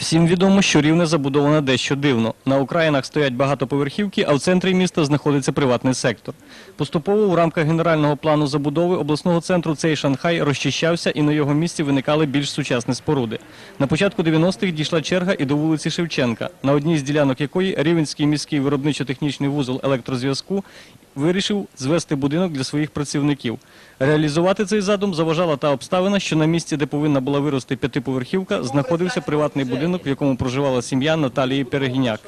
Всім відомо, що рівне забудоване дещо дивно. На окраїнах стоять багатоповерхівки, а в центрі міста знаходиться приватний сектор. Поступово у рамках генерального плану забудови обласного центру цей Шанхай розчищався і на його місці виникали більш сучасні споруди. На початку 90-х дійшла черга і до вулиці Шевченка, на одній з ділянок якої Рівенський міський виробничо-технічний вузол електрозв'язку вирішив звести будинок для своїх працівників. Реалізувати цей задум заважала та обставина, що на місці, де повинна була вирости п'ятиповерхівка, знаходився приватний будинок, в якому проживала сім'я Наталії Перегіняк.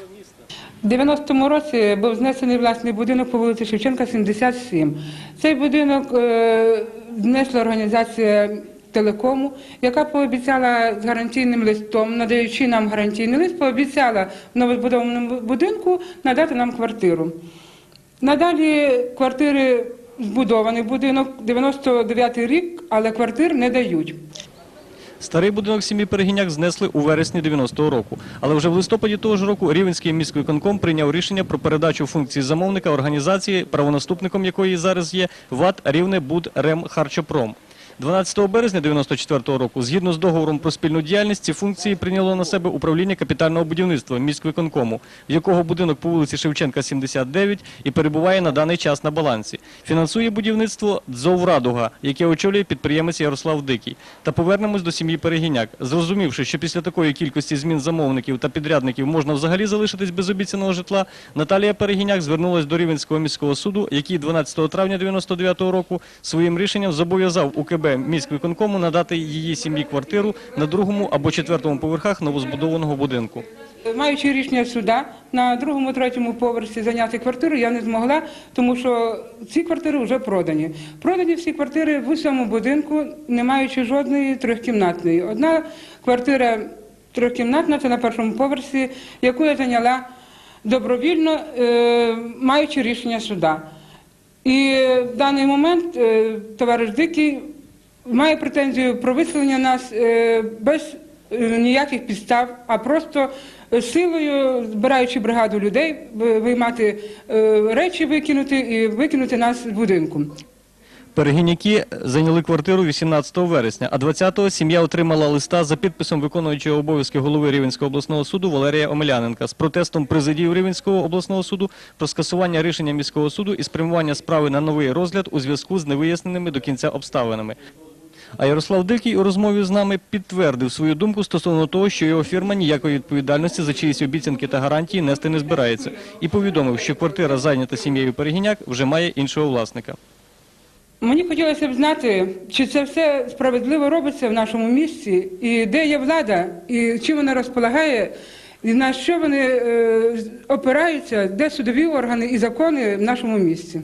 У 90-му році був знесений власний будинок по вулиці Шевченка, 77. Цей будинок е, внесла організація телекому, яка пообіцяла з гарантійним листом, надаючи нам гарантійний лист, пообіцяла в новозбудованому будинку надати нам квартиру. Надалі квартири збудований будинок, 99-й рік, але квартир не дають. Старий будинок сім'ї Перегіняк знесли у вересні 90-го року. Але вже в листопаді того ж року Рівенський міськвиконком прийняв рішення про передачу функції замовника організації, правонаступником якої зараз є ВАД Рівне Буд Рем Харчопром. 12 березня 94 року, згідно з договором про спільну діяльність, ці функції прийняло на себе управління капітального будівництва міськвиконкому, в якого будинок по вулиці Шевченка 79 і перебуває на даний час на балансі. Фінансує будівництво ДЗОВ «Радуга», яке очолює підприємець Ярослав Дикий. Та повернемось до сім'ї Перегіняк. Зрозумівши, що після такої кількості змін замовників та підрядників можна взагалі залишитись без обіцяного житла, Наталія Перегіняк звернулась до Рівенського міського суду, який 12 травня 99 року своїм рішенням зобов'язав УКБ міськвиконкому надати її сім'ї квартиру на другому або четвертому поверхах новозбудованого будинку. Маючи рішення суда на другому, третьому поверсі зайняти квартиру, я не змогла, тому що ці квартири вже продані. Продані всі квартири в усьому будинку, не маючи жодної трьохкімнатної. Одна квартира трьохкімнатна, це на першому поверсі, яку я зайняла добровільно, е, маючи рішення суда. І в даний момент е, товариш Дикий має претензію про виселення нас е, без е, ніяких підстав, а просто е, силою, збираючи бригаду людей, виймати речі, викинути і викинути нас з будинку. Перегіняки зайняли квартиру 18 вересня, а 20-го сім'я отримала листа за підписом виконуючого обов'язки голови Рівенського обласного суду Валерія Омеляненка з протестом президії Рівенського обласного суду про скасування рішення міського суду і спрямування справи на новий розгляд у зв'язку з невиясненими до кінця обставинами. А Ярослав Дикий у розмові з нами підтвердив свою думку стосовно того, що його фірма ніякої відповідальності за чиїсь обіцянки та гарантії нести не збирається, і повідомив, що квартира, зайнята сім'єю Перегіняк, вже має іншого власника. Мені хотілося б знати, чи це все справедливо робиться в нашому місті, і де є влада, і чим вона розполагає, і на що вони е, опираються, де судові органи і закони в нашому місті.